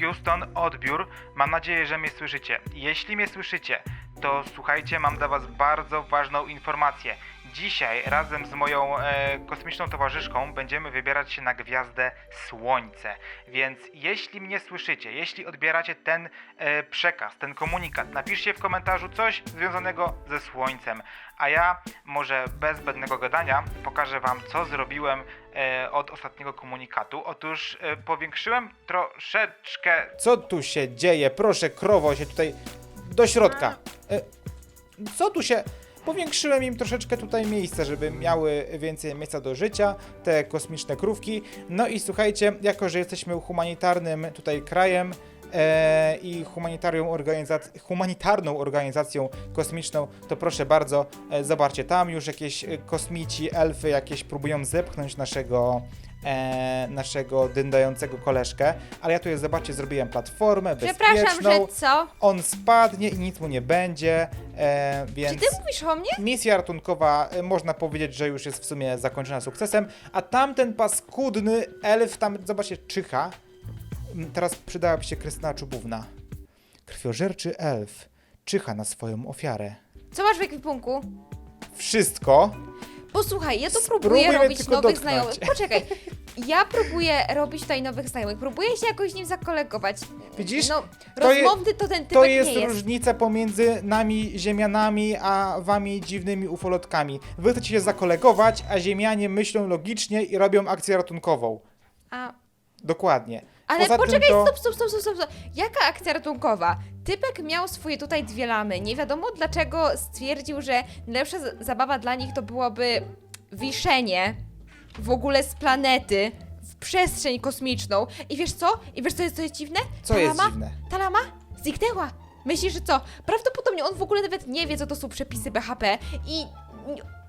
Houston, odbiór. Mam nadzieję, że mnie słyszycie. Jeśli mnie słyszycie, to słuchajcie, mam dla Was bardzo ważną informację. Dzisiaj razem z moją e, kosmiczną towarzyszką będziemy wybierać się na gwiazdę Słońce. Więc jeśli mnie słyszycie, jeśli odbieracie ten e, przekaz, ten komunikat, napiszcie w komentarzu coś związanego ze Słońcem. A ja może bez zbędnego gadania pokażę Wam, co zrobiłem od ostatniego komunikatu. Otóż e, powiększyłem troszeczkę Co tu się dzieje? Proszę, krowo się tutaj do środka. E, Co tu się... Powiększyłem im troszeczkę tutaj miejsca, żeby miały więcej miejsca do życia, te kosmiczne krówki. No i słuchajcie, jako że jesteśmy humanitarnym tutaj krajem e, i humanitarią organizac- humanitarną organizacją kosmiczną, to proszę bardzo, e, zobaczcie, tam już jakieś e, kosmici, elfy jakieś próbują zepchnąć naszego e, naszego dyndającego koleżkę, ale ja tu jest, zobaczcie, zrobiłem platformę Przepraszam, bezpieczną. że co? On spadnie i nic mu nie będzie, e, więc... Czy ty mówisz o mnie? Misja ratunkowa, e, można powiedzieć, że już jest w sumie zakończona sukcesem, a tamten paskudny elf tam, zobaczcie, czyha. Teraz przydałaby się Krystyna Czubówna. Krwiożerczy elf czyha na swoją ofiarę. Co masz w ekwipunku? Wszystko. Posłuchaj, ja tu próbuję robić tylko nowych dotknąć. znajomych. Poczekaj. Ja próbuję robić tutaj nowych znajomych. Próbuję się jakoś z nim zakolegować. Widzisz? No, To je- rozmowny to ten typek To jest, nie jest. różnica pomiędzy nami, ziemianami, a wami dziwnymi ufolotkami. Wy chcecie się zakolegować, a ziemianie myślą logicznie i robią akcję ratunkową. A, Dokładnie. Ale Poza poczekaj, to... stop, stop, stop, stop, stop, stop. Jaka akcja ratunkowa? Typek miał swoje tutaj dwie lamy. Nie wiadomo dlaczego stwierdził, że najlepsza z- zabawa dla nich to byłoby wiszenie w ogóle z planety w przestrzeń kosmiczną. I wiesz co? I wiesz co jest, co jest dziwne? Co Ta jest lama, dziwne? Ta lama zniknęła. Myślisz, że co? Prawdopodobnie on w ogóle nawet nie wie, co to są przepisy BHP i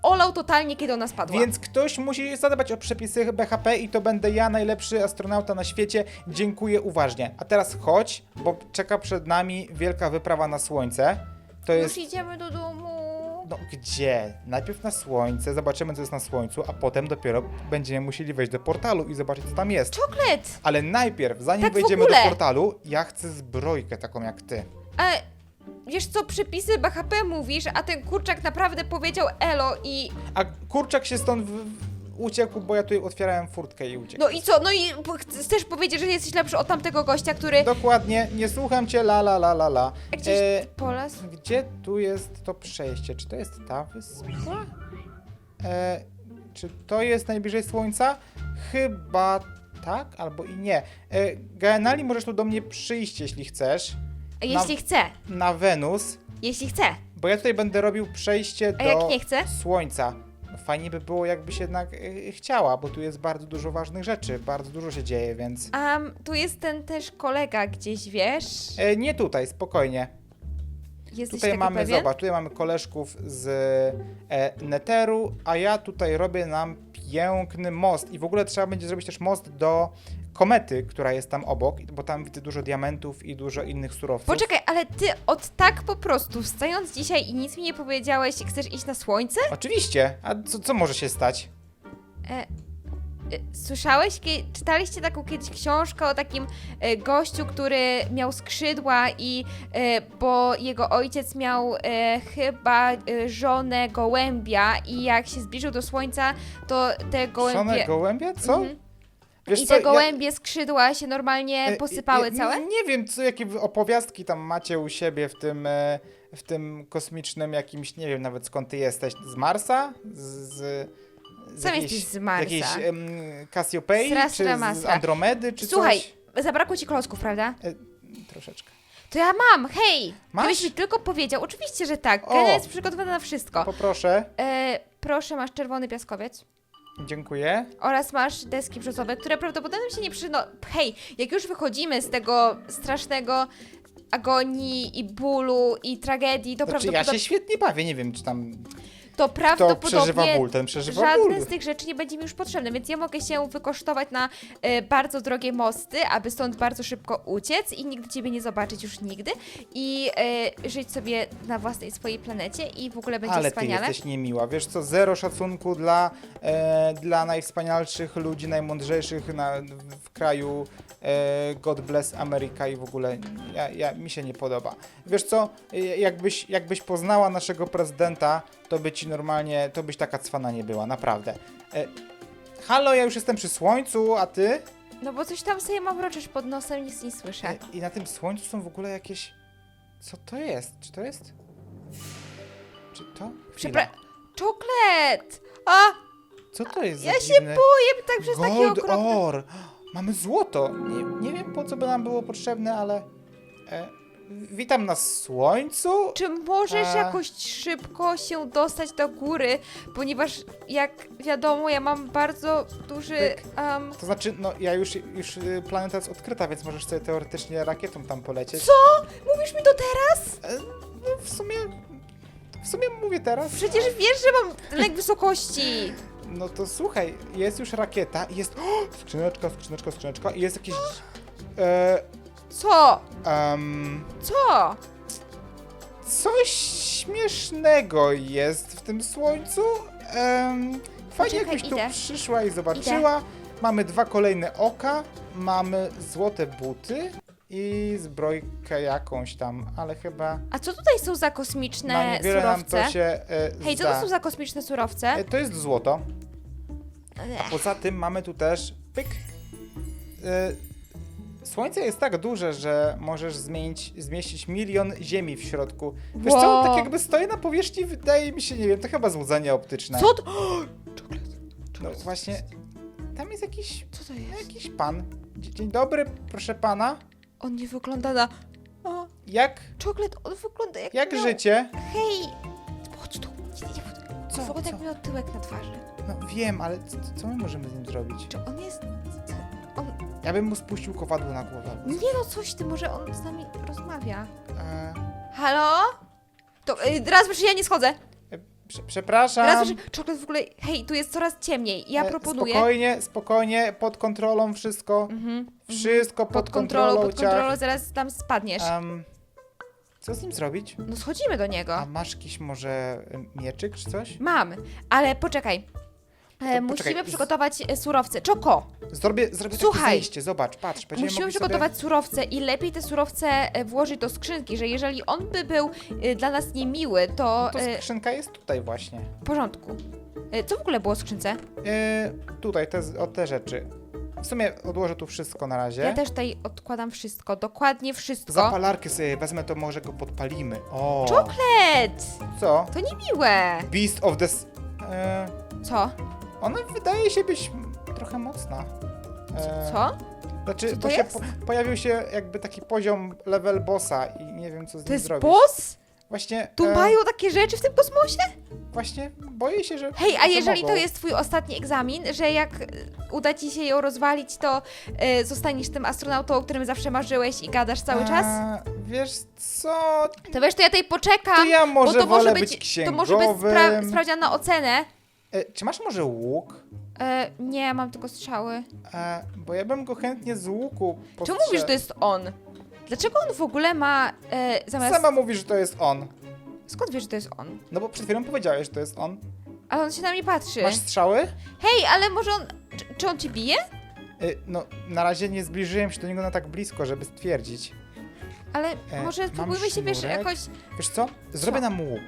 olał totalnie, kiedy ona spadła. Więc ktoś musi zadbać o przepisy BHP i to będę ja, najlepszy astronauta na świecie. Dziękuję uważnie. A teraz chodź, bo czeka przed nami wielka wyprawa na Słońce. To jest... Już idziemy do domu. No gdzie? Najpierw na Słońce, zobaczymy co jest na Słońcu, a potem dopiero będziemy musieli wejść do portalu i zobaczyć co tam jest. Czoklet! Ale najpierw, zanim Tak w wejdziemy do ogóle. portalu, ja chcę zbrojkę taką jak ty. Ale wiesz co, przepisy BHP mówisz, a ten kurczak naprawdę powiedział elo i... A kurczak się stąd w... uciekł, bo ja tutaj otwierałem furtkę i uciekł. No i co? No i chcesz powiedzieć, że jesteś lepszy od tamtego gościa, który... Dokładnie, nie słucham cię, la la la la la. Gdzieś E, polas? Gdzie tu jest to przejście? Czy to jest ta wyspa? E, czy to jest najbliżej Słońca? Chyba tak, albo i nie. E, Generalnie możesz tu do mnie przyjść, jeśli chcesz, Jeśli chce. na Wenus, Jeśli chce. bo ja tutaj będę robił przejście A do jak nie chce? Słońca. Fajnie by było, jakbyś jednak e, chciała, bo tu jest bardzo dużo ważnych rzeczy, bardzo dużo się dzieje, więc... A tu jest ten też kolega gdzieś, wiesz? E, nie tutaj, spokojnie. Jesteś Tutaj tego mamy, pewien? zobacz, tutaj mamy koleżków z e, Netheru, a ja tutaj robię nam piękny most. I w ogóle trzeba będzie zrobić też most do komety, która jest tam obok, bo tam widzę dużo diamentów i dużo innych surowców. Poczekaj, ale ty od tak po prostu, wstając dzisiaj i nic mi nie powiedziałeś, chcesz iść na słońce? Oczywiście, a co, co może się stać? E, e, słyszałeś, czytaliście taką kiedyś książkę o takim e, gościu, który miał skrzydła i e, bo jego ojciec miał chyba żonę gołębia i jak się zbliżył do słońca, to te gołębie... Szone gołębie? Co? Mhm. Wiesz I co, te ja- gołębie skrzydła się normalnie e, posypały e, całe? Nie, wiem, co, jakie wy opowiastki tam macie u siebie w tym, e, w tym kosmicznym jakimś, nie wiem nawet skąd ty jesteś, z Marsa? Z, z, z Sam jesteś z Marsa. jakiejś em, Cassiopeii? Strastra czy z. Andromedy? Czy Słuchaj, coś? zabrakło ci klocków, prawda? E, troszeczkę. To ja mam, hej! Masz? Gdybyś mi tylko powiedział, oczywiście, że tak. O! Jest przygotowana na wszystko. Poproszę. E, proszę, masz czerwony piaskowiec. Dziękuję. Oraz masz deski brzozowe, które prawdopodobnie się nie przyno... Hej, jak już wychodzimy z tego strasznego agonii i bólu i tragedii, to Znaczy, ja prawdopodobnie... się świetnie bawię, nie wiem, czy tam... to przeżywa prawdopodobnie ból, ten przeżywa żadne ból. z tych rzeczy nie będzie mi już potrzebne, więc ja mogę się wykosztować na e, bardzo drogie mosty, aby stąd bardzo szybko uciec i nigdy ciebie nie zobaczyć już nigdy i e, żyć sobie na własnej swojej planecie i w ogóle będzie Ale ty wspaniale. jesteś niemiła. Wiesz co, zero szacunku dla, e, dla najwspanialszych ludzi, najmądrzejszych na, w kraju. E, God bless America i w ogóle ja, ja, mi się nie podoba. Wiesz co, e, jakbyś, jakbyś poznała naszego prezydenta, to by ci normalnie, to byś taka cwana nie była, naprawdę. E, halo, ja już jestem przy słońcu, a ty? No bo coś tam sobie mam roczysz pod nosem, nic nie słyszę. E, I na tym słońcu są w ogóle jakieś... Co to jest? Czy to jest... Czy to? Chwila. Przepra- Czoklet! A, Co to jest ja się boję tak przez takie Gold okropne... ore! Mamy złoto! Nie, nie wiem po co by nam było potrzebne, ale... E, witam na słońcu! Czy możesz A. jakoś szybko się dostać do góry? Ponieważ jak wiadomo, ja mam bardzo duży. Um, To znaczy, no ja już, już y, planeta jest odkryta, więc możesz sobie teoretycznie rakietą tam polecieć. Co? Mówisz mi to teraz? E, no w sumie... W sumie mówię teraz. Przecież wiesz, że mam lęk wysokości. No to słuchaj, jest już rakieta i jest... O, skrzyneczka, skrzyneczka, skrzyneczka i jest jakieś... E, Co? em, Co? Coś śmiesznego jest w tym słońcu. Em, fajnie Poczekaj, jakbyś tu idę. przyszła i zobaczyła. Mamy dwa kolejne oka, mamy złote buty i zbrojkę jakąś tam, ale chyba A co tutaj są za na kosmiczne niewiele nam surowce? to się e, Hej, co zda. to są za kosmiczne surowce? E, to jest złoto. Ech. Poza tym mamy tu też pyk. E, Słońce jest tak duże, że możesz zmienić, zmieścić milion ziemi w środku. Wiesz co, Wow. tak jakby stoi na powierzchni, wydaje mi się, nie wiem, to chyba złudzenie optyczne. Co to? No właśnie, tam jest jakiś, Co to jest? jakiś pan. Dzie- Dzień dobry, proszę pana. On nie wygląda na... O, Jak, czoklet, on wygląda jak jak miał... życie? Hej! Chodź tu. Co, On wygląda co? jak miał tyłek na twarzy. No wiem, ale co, co my możemy z nim zrobić? Czy on jest... Ja bym mu spuścił kowadło na głowę. Nie no, coś ty, może on z nami rozmawia. E, Halo? To y, raz proszę, ja nie schodzę. e, prze, przepraszam. Raz proszę, czoklet w ogóle, hej, tu jest coraz ciemniej. Ja E, proponuję... Spokojnie, spokojnie, pod kontrolą wszystko. Mhm. Wszystko pod, Pod kontrolą, pod ciach. kontrolą, zaraz tam spadniesz. Em, co z nim zrobić? No schodzimy do niego. A masz jakiś może em, mieczyk czy coś? Mam, ale poczekaj. E, musimy przygotować e, surowce. Czoko! Zrobię, zrobię takie Słuchaj. zejście, zobacz, patrz. będziemy Musimy mogli przygotować surowce i lepiej te surowce e, włożyć do skrzynki, że jeżeli on by był e, dla nas niemiły, to, Sobie... To e, skrzynka jest tutaj właśnie. w porządku. E, co w ogóle było w skrzynce? E, tutaj, te, z- o te rzeczy. W sumie odłożę tu wszystko na razie. Ja też tutaj odkładam wszystko, dokładnie wszystko. Zapalarkę sobie wezmę, to może go podpalimy. O, Czoklet! co? To niemiłe! Beast of the... s- E, Co? Ona wydaje się być trochę mocna. E, Co? Znaczy, Co to bo się jest? po, pojawił się jakby taki poziom level bossa i nie wiem co z To nim jest zrobić. boss? Właśnie, Tu e, mają takie rzeczy w tym kosmosie? właśnie boję się, że Hej, a że jeżeli mogą. to jest twój ostatni egzamin, że jak e, uda ci się ją rozwalić, to e, zostaniesz tym astronautą, o którym zawsze marzyłeś i gadasz cały czas? A, wiesz co, To wiesz, to ja tutaj poczekam, to ja bo może to może wolę być, być księgowym. to może być spra- sprawdzian na ocenę. E, czy masz może łuk? E, nie, mam tylko strzały. E, bo ja bym go chętnie z łuku Czemu postrze- mówisz, że to jest on? Dlaczego on w ogóle ma e, zamiast... Sama mówisz, że to jest on. Skąd wiesz, że to jest on? No bo przed chwilą powiedziałeś, że to jest on. Ale on się na mnie patrzy. Masz strzały? Hej, ale może on... Czy, czy on ci bije? E, no, na razie nie zbliżyłem się do niego na tak blisko, żeby stwierdzić. Ale E, może mam spróbujmy się, wiesz, sznurek? jakoś... Wiesz co? Zrobię Co? nam łuk.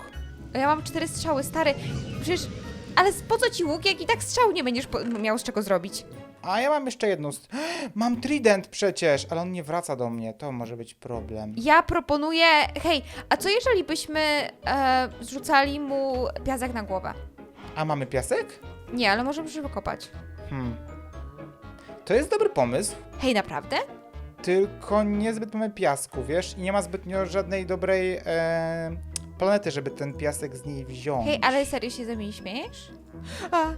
Ja mam cztery strzały, stary. Przecież... Ale po co ci łuk, jak i tak strzału nie będziesz po- miał z czego zrobić? A ja mam jeszcze jedną. st- Mam trident przecież, ale on nie wraca do mnie. To może być problem. Ja proponuję... Hej, a co jeżeli byśmy e, zrzucali mu piasek na głowę? A mamy piasek? Nie, ale możemy się wykopać. Hmm. To jest dobry pomysł, Hej, naprawdę? tylko niezbyt mamy piasku, wiesz? I nie ma zbytnio żadnej dobrej e, planety, żeby ten piasek z niej wziąć. Hej, ale serio się ze mnie śmiejesz? A,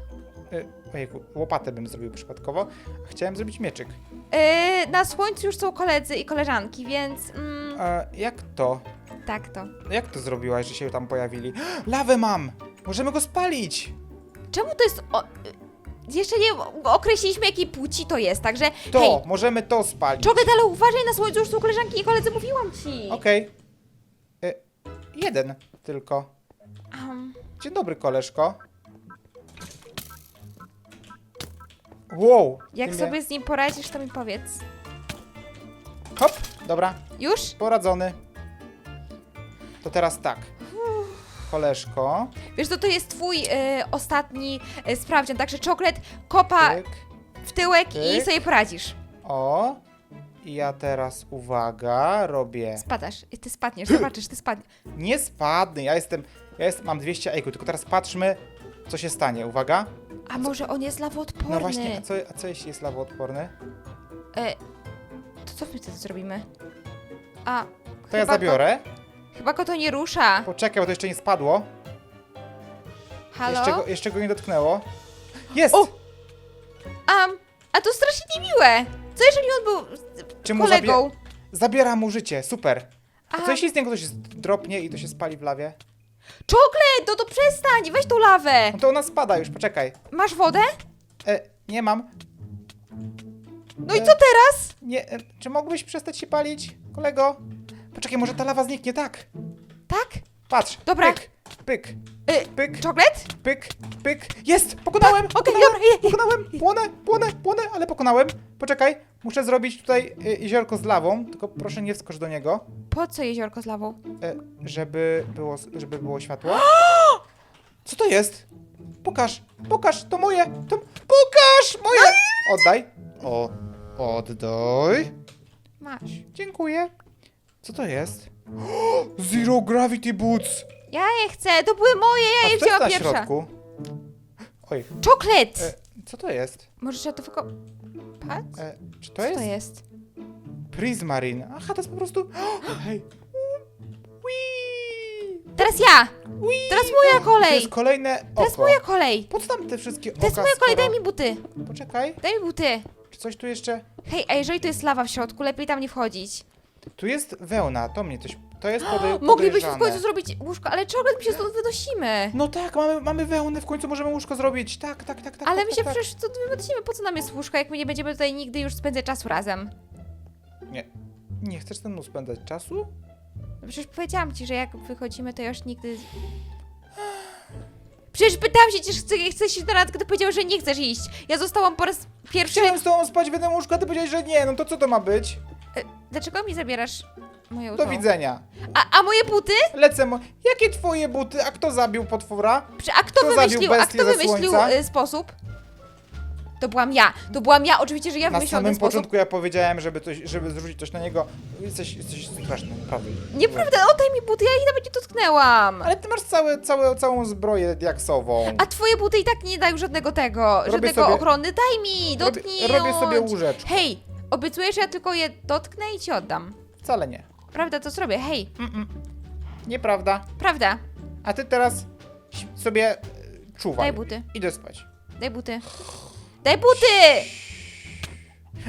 E, ojejku, łopatę bym zrobił przypadkowo. Chciałem zrobić mieczyk. e, na słońcu już są koledzy i koleżanki, więc... Mm, E, jak to? tak to. Jak to zrobiłaś, że się tam pojawili? Lawę mam! Możemy go spalić. Czemu to jest... O... Jeszcze nie określiliśmy jakiej płci to jest, także... To, Hej, możemy to spalić. Czoget, ale uważaj na słońcu, już są koleżanki i koledzy, mówiłam ci. Okej. Jeden tylko. Um, Dzień dobry, koleżko. Wow. jak nie- sobie z nim poradzisz, to mi powiedz. Hop, dobra, Już? poradzony. To teraz tak. Koleżko. Wiesz, to to jest twój e, ostatni e, sprawdzian, także czoklet kopa w tyłek i Tyk. sobie poradzisz. O. I ja teraz, uwaga, robię. Spadasz, ty spadniesz, zobaczysz, ty spadniesz. Nie spadnę, ja jestem, ja jestem, mam 200 IQ, tylko teraz patrzmy, co się stanie. Uwaga. A może on jest lawoodporny? No właśnie, a co, a co jeśli jest lawoodporny? E, to co my wtedy zrobimy? A, To ja chyba zabiorę. Go, chyba go to nie rusza. Poczekaj, bo to jeszcze nie spadło. Halo? Jeszcze go, jeszcze go nie dotknęło. Jest! O! Am, a to strasznie niemiłe. Co jeżeli on był Czy mu kolegą? zabie- zabiera mu życie, super. A A, co jeśli z niego coś dropnie i to się spali w lawie? czoklet, no to przestań, weź tą lawę. No to ona spada już, poczekaj. Masz wodę? E, nie mam. No i co teraz? Nie, e, czy mógłbyś przestać się palić, kolego? Poczekaj, może ta lawa zniknie, tak. Tak? Patrz. Dobra. Pyk, pyk, Y, pyk, czoklet? pyk, pyk. Jest! Pokonałem! Tak, okej, pokonałem, dobra, je, je. Pokonałem! Płonę, płonę, płonę, ale pokonałem. Poczekaj, muszę zrobić tutaj e, jeziorko z lawą, tylko proszę nie wskocz do niego, Po co jeziorko z lawą? e, żeby było, żeby było światło. Co to jest? Pokaż, pokaż, to moje, to... Pokaż! Moje! Oddaj. O, oddaj. Masz. Dziękuję. Co to jest? Zero Gravity Boots! Ja je chcę, to były moje, ja A je co jest wzięłam na pierwsza. środku? Oj, Czoklet! e, co to jest? Możesz ja to tylko... Patrz, E, czy to co jest? to jest? Prismarine. Aha, to jest po prostu... Hej. Whee! Teraz ja! Teraz moja To kolej! jest kolejne oko. Teraz moja kolej! Podstaw te wszystkie To jest oka, moja kolej, skoro- daj mi buty! Poczekaj, Daj mi buty! czy coś tu jeszcze... Hej, a jeżeli tu jest lawa w środku, lepiej tam nie wchodzić. Tu jest wełna, to mnie coś... To jest pode... Moglibyśmy w podejrzane. końcu zrobić łóżko, ale czoklet mi się stąd wynosimy. No tak, mamy, mamy wełnę, w końcu możemy łóżko zrobić. Tak, tak, tak, tak. Ale tak, my tak, się tak. przecież stąd wynosimy, po co nam jest łóżko, jak my nie będziemy tutaj nigdy już spędzać czasu razem? Nie. Nie chcesz ze mną spędzać czasu? No Przecież powiedziałam ci, że jak wychodzimy, to już nigdy... Przecież pytałam się, czy chce- chcesz iść na randkę, to powiedziałeś, że nie chcesz iść. Ja zostałam po raz pierwszy... Chciałem z tobą spać w jednym łóżku, a ty powiedziałeś, że nie. No to co to ma być? E, Dlaczego mi zabierasz moją Do widzenia. A, a moje buty? Lecę mo... Jakie twoje buty? A kto zabił potwora? Prze- A kto, Kto zabił wymyślił, a bestię kto ze wymyślił słońca? y, sposób? To byłam ja. To byłam ja, oczywiście, że ja Na wymyśliłam samym ten sposób. początku ja powiedziałem, żeby, coś, żeby zrzucić coś na niego. Jesteś, jesteś straszny, naprawdę. Nieprawda, oddaj mi buty, ja ich nawet nie dotknęłam. Ale ty masz całe, całe, całą zbroję diaksową. A twoje buty i tak nie dają żadnego tego, żadnego sobie- ochrony. Daj mi, dotknij robię, robię sobie łóżeczko. Hej, obiecuję, że ja tylko je dotknę i ci oddam. Wcale nie. Prawda, to zrobię. Hej, Mm-mm. Nieprawda. prawda. A ty teraz sobie e, czuwaj. Daj buty, Idę spać. daj buty. Daj buty!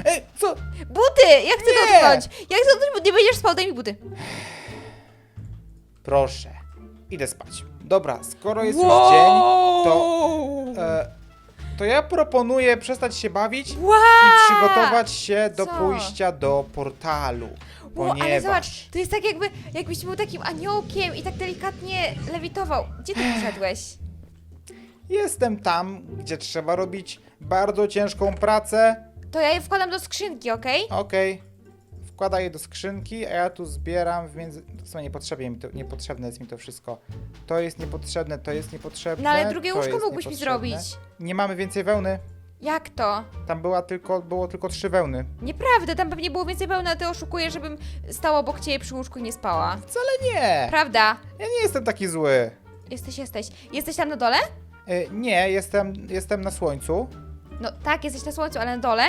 Ej, co? Buty! Ja chcę Nie! dotknąć! Ja chcę dotknąć, nie będziesz spał, daj mi buty. Proszę. Idę spać. Dobra, skoro jest już dzień, to, e, to ja proponuję przestać się bawić Wow! i przygotować się do Co? pójścia do portalu. Wow, ale Ponieważ zobacz, to jest tak jakby, jakbyś był takim aniołkiem i tak delikatnie lewitował. Gdzie ty poszedłeś? jestem tam, gdzie trzeba robić bardzo ciężką pracę. To ja je wkładam do skrzynki, okej? Okej. Wkładaj je do skrzynki, a ja tu zbieram w między... To są niepotrzebne, mi to, niepotrzebne jest mi to wszystko. To jest niepotrzebne, to jest niepotrzebne. No ale drugie to łóżko jest mógłbyś mi niepotrzebne. zrobić. Nie mamy więcej wełny. Jak to? Tam była tylko, było tylko trzy wełny. Nieprawda, tam pewnie było więcej pełne, a ty oszukujesz, żebym stała obok ciebie przy łóżku i nie spała. Wcale nie! Prawda? Ja nie jestem taki zły. Jesteś, jesteś. Jesteś tam na dole? E, nie, jestem, jestem na słońcu. No tak, jesteś na słońcu, ale na dole?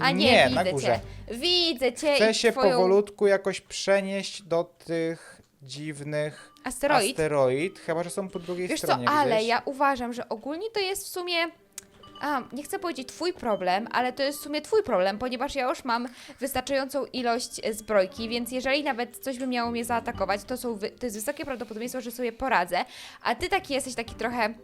A nie, nie widzę na górze. cię. Widzę cię Chcę i się twoją... powolutku jakoś przenieść do tych dziwnych Asteroid? asteroid. Chyba, że są po drugiej Wiesz co, stronie ale gdzieś. ja uważam, że ogólnie to jest w sumie A, nie chcę powiedzieć twój problem, ale to jest w sumie twój problem, ponieważ ja już mam wystarczającą ilość zbrojki, więc jeżeli nawet coś by miało mnie zaatakować, to, są to jest wysokie prawdopodobieństwo, że sobie poradzę. A ty taki jesteś taki trochę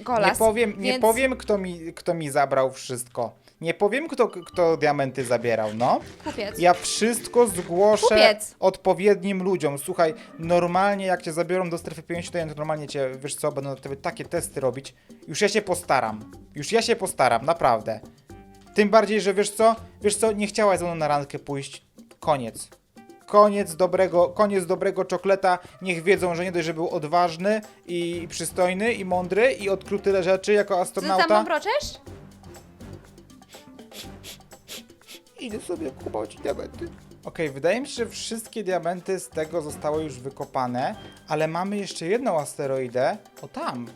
golas. Nie powiem, nie więc... powiem kto, mi, kto mi zabrał wszystko. Nie powiem, kto, kto diamenty zabierał, no. Kupiec. Ja wszystko zgłoszę Kupiec. odpowiednim ludziom. Słuchaj, normalnie jak cię zabiorą do strefy 5, to normalnie cię, wiesz co, będą na tobie takie testy robić. Już ja się postaram. Już ja się postaram, naprawdę. Tym bardziej, że wiesz co, wiesz co, nie chciałaś ze mną na randkę pójść. Koniec. Koniec dobrego, koniec dobrego czokoleta. Niech wiedzą, że nie dość, że był odważny i przystojny i mądry i odkrył tyle rzeczy jako ty astronauta. tam mamroczesz? Idę sobie kupować diamenty. Okej, wydaje mi się, że wszystkie diamenty z tego zostały już wykopane, ale mamy jeszcze jedną asteroidę, o tam,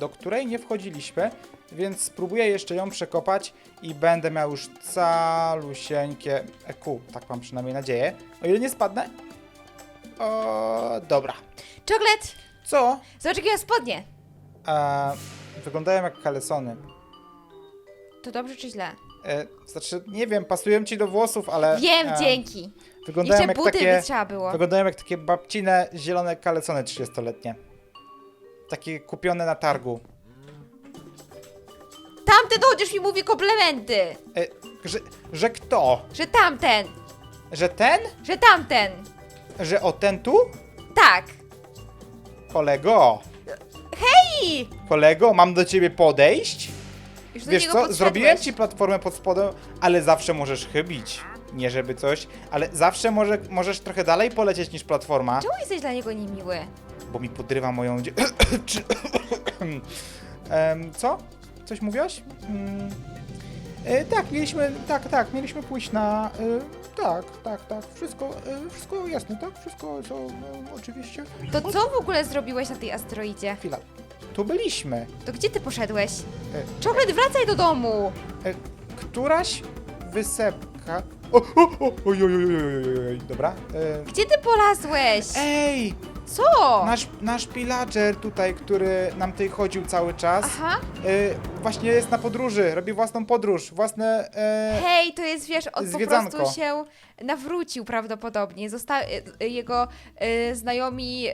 do której nie wchodziliśmy, więc spróbuję jeszcze ją przekopać i będę miał już calusieńkie EQ, tak mam przynajmniej nadzieję. O ile nie spadnę? O, dobra. Czoklet! Co? Zobacz, jakie ja spodnie. E, wyglądają jak kalesony. To dobrze czy źle? E, znaczy, nie wiem, pasują ci do włosów, ale... Wiem, e, dzięki. Wyglądają Jeszcze jak buty takie... by trzeba było. Wyglądają jak takie babcine zielone kalecony 30-letnie. Takie kupione na targu. Tamten chociaż mi mówi komplementy. E, że, że kto? Że tamten. Że ten? Że tamten. Że o ten tu? Tak. Kolego! I Kolego, mam do ciebie podejść? Już do Wiesz niego co, podszedłeś. zrobiłem ci platformę pod spodem, ale zawsze możesz chybić. Nie żeby coś, ale zawsze może, możesz trochę dalej polecieć niż platforma, Czemu jesteś dla niego niemiły? bo mi podrywa moją... dzie- Czy- Em, co? Coś mówiłaś? Mm, e, tak, mieliśmy, tak, tak, mieliśmy pójść na... E, tak, tak, tak, wszystko, e, wszystko jasne, tak? Wszystko, co, e, oczywiście. To co w ogóle zrobiłeś na tej asteroidzie? Chwila, tu byliśmy. To gdzie ty poszedłeś? E, Czoklet, wracaj do domu! E, któraś wysepka... O, o, o, oj, oj, oj, oj, oj, oj, dobra. E, Gdzie ty polazłeś? ej, Co? nasz, nasz pillager tutaj, który nam tutaj chodził cały czas, Aha. e, właśnie jest na podróży, robi własną podróż, własne... E, Hej, to jest, wiesz, on po Zwiedzanko. prostu się nawrócił prawdopodobnie. Zosta y, jego y, znajomi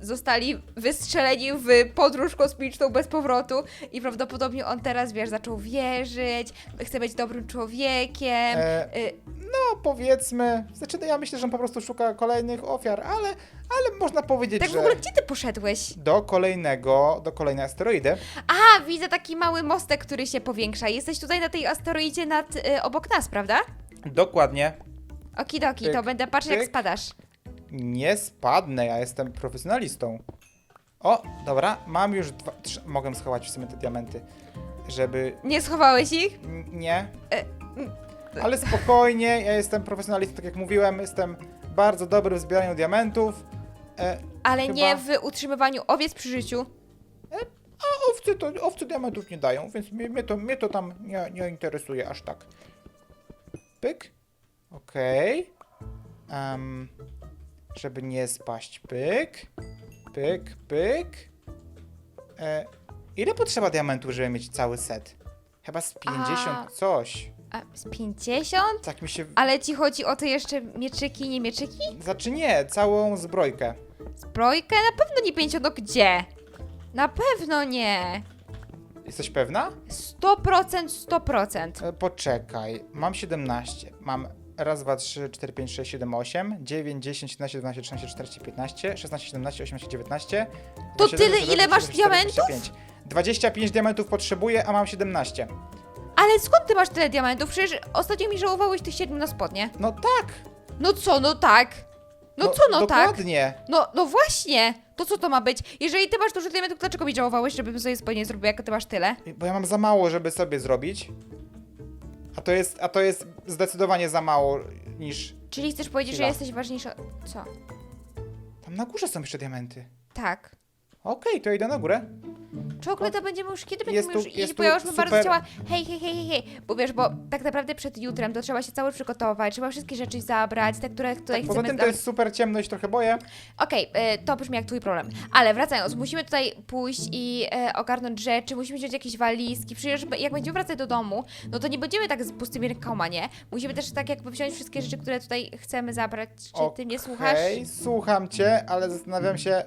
zostali wystrzeleni w podróż kosmiczną bez powrotu i prawdopodobnie on teraz, wiesz, zaczął wierzyć, chce być dobrym człowiekiem. E, Y, no, powiedzmy, znaczy no ja myślę, że on po prostu szuka kolejnych ofiar, ale, ale można powiedzieć, tak w że ogóle, gdzie ty poszedłeś? do kolejnego, do kolejnej asteroidy. A, widzę taki mały mostek, który się powiększa. Jesteś tutaj na tej asteroidzie nad, y, obok nas, prawda? Dokładnie. Okidoki, to Pyk, będę patrzeć, jak spadasz. Nie spadnę, ja jestem profesjonalistą. O, dobra, mam już dwa, trzy, mogę schować w sumie te diamenty, żeby... Nie schowałeś ich? n- Nie, E, ale spokojnie, ja jestem profesjonalistą, tak jak mówiłem, jestem bardzo dobry w zbieraniu diamentów. E, Ale Chyba- nie w utrzymywaniu owiec przy życiu. a owce, to, owce diamentów nie dają, więc mnie, mnie, to, mnie to tam nie, nie interesuje aż tak. Pyk. Okej. Em, żeby nie spaść. Pyk. Pyk, pyk. E, ile potrzeba diamentów, żeby mieć cały set? Chyba z 50 A. coś. A, z 50? Tak mi się... Ale ci chodzi o te jeszcze mieczyki, nie mieczyki? Znaczy nie, całą zbrojkę. Zbrojkę? Na pewno nie 50, no gdzie? Na pewno nie. Jesteś pewna? 100%, 100%. E, poczekaj. Mam 17. Mam raz, dwa, trzy, cztery, pięć, sześć, siedem, osiem, dziewięć, dziesięć, jedenaście, 12, 13, 14, 15, 16, 17, 18, 19. To 27, tyle, 28, ile masz 29, diamentów? 25. 25 diamentów potrzebuję, a mam 17. Ale skąd ty masz tyle diamentów? Przecież ostatnio mi żałowałeś tych siedmiu na spodnie. No tak! No co, no tak? No, co, no tak? Dokładnie. No, no właśnie! To co to ma być? Jeżeli ty masz dużo diamentów, dlaczego mi żałowałeś, żebym sobie spodnie zrobiła, jak ty masz tyle? Bo ja mam za mało, żeby sobie zrobić. A to jest, a to jest zdecydowanie za mało niż... Czyli chcesz powiedzieć, Chwila. że jesteś ważniejsza... Co? Tam na górze są jeszcze diamenty. Tak. Okej, to idę na górę. To będziemy już, kiedy jest będziemy tu- już jest iść, tu bo ja już bym bardzo super- chciała, hej, hej, hej, hej, hej, bo wiesz, bo tak naprawdę przed jutrem to trzeba się cały przygotować, trzeba wszystkie rzeczy zabrać, te, które tutaj Poza chcemy tym to jest super ciemno i się trochę boję. Okej, e, to brzmi jak twój problem. Ale wracając, musimy tutaj pójść i e, ogarnąć rzeczy, musimy wziąć jakieś walizki. Przecież b- jak będziemy wracać do domu, no to nie będziemy tak z pustymi rękoma, nie? Musimy też tak jakby wziąć wszystkie rzeczy, które tutaj chcemy zabrać. Czy ty mnie słuchasz? Okej, słucham cię, ale zastanawiam się...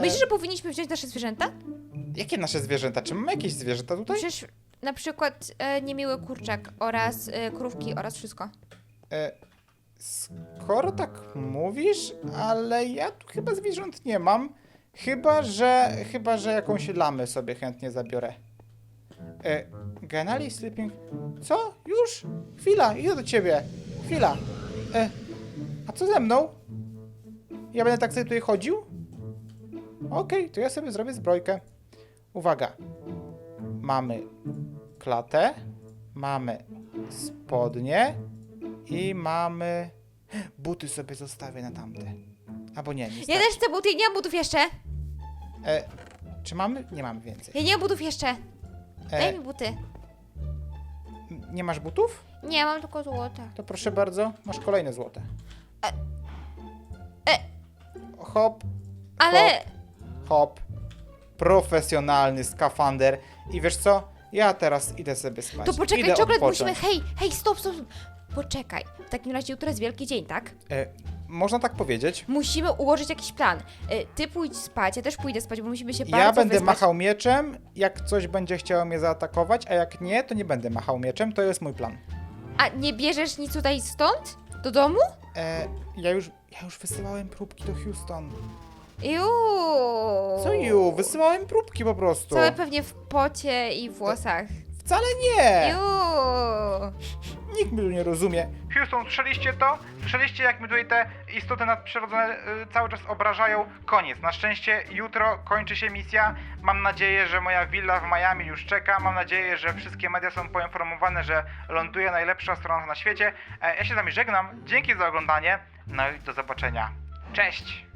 Myślisz, że powinniśmy wziąć nasze zwierzęta? Jakie nasze zwierzęta? Czy mamy jakieś zwierzęta tutaj? Przecież na przykład e, niemiły kurczak oraz e, krówki oraz wszystko. E, skoro tak mówisz, ale ja tu chyba zwierząt nie mam. Chyba, że chyba, że jakąś lamę sobie chętnie zabiorę. E, Geniali Sleeping. Co? Już? Chwila, idę do ciebie. Chwila. E, a co ze mną? Ja będę tak sobie tutaj chodził? Okej, to ja sobie zrobię zbrojkę. Uwaga. Mamy klatę, mamy spodnie i mamy... Buty sobie zostawię na tamte. Albo nie, nie Ja też chcę buty, nie mam butów jeszcze! E, czy mamy? Nie mamy więcej. Ja nie mam butów jeszcze! Daj E, mi buty. nie masz butów? Nie, mam tylko złote. To proszę bardzo, masz kolejne złote. E, e. Hop, Ale... hop. Profesjonalny skafander. I wiesz co? Ja teraz idę sobie spać. To poczekaj, idę odpocząć. musimy. Hej, hej, stop, stop. stop. Poczekaj. W takim razie jutro jest wielki dzień, tak? E, można tak powiedzieć. Musimy ułożyć jakiś plan. Y, Ty pójdź spać, ja też pójdę spać, bo musimy się bardzo Ja będę wyspać. machał mieczem, jak coś będzie chciało mnie zaatakować, a jak nie, to nie będę machał mieczem. To jest mój plan. A nie bierzesz nic tutaj stąd? Do domu? E, ja, już, ja już wysyłałem próbki do Houston. Juuu. Co ju? Wysyłałem próbki po prostu. Całe pewnie w pocie i włosach. Wcale nie! Juuu. Nikt mnie tu nie rozumie. Houston, słyszeliście to? Słyszeliście, jak mi tutaj te istoty nadprzyrodzone y, cały czas obrażają? Koniec. Na szczęście jutro kończy się misja. Mam nadzieję, że moja willa w Miami już czeka. Mam nadzieję, że wszystkie media są poinformowane, że ląduje najlepsza strona na świecie. E, ja się z wami żegnam. Dzięki za oglądanie. No i do zobaczenia. Cześć!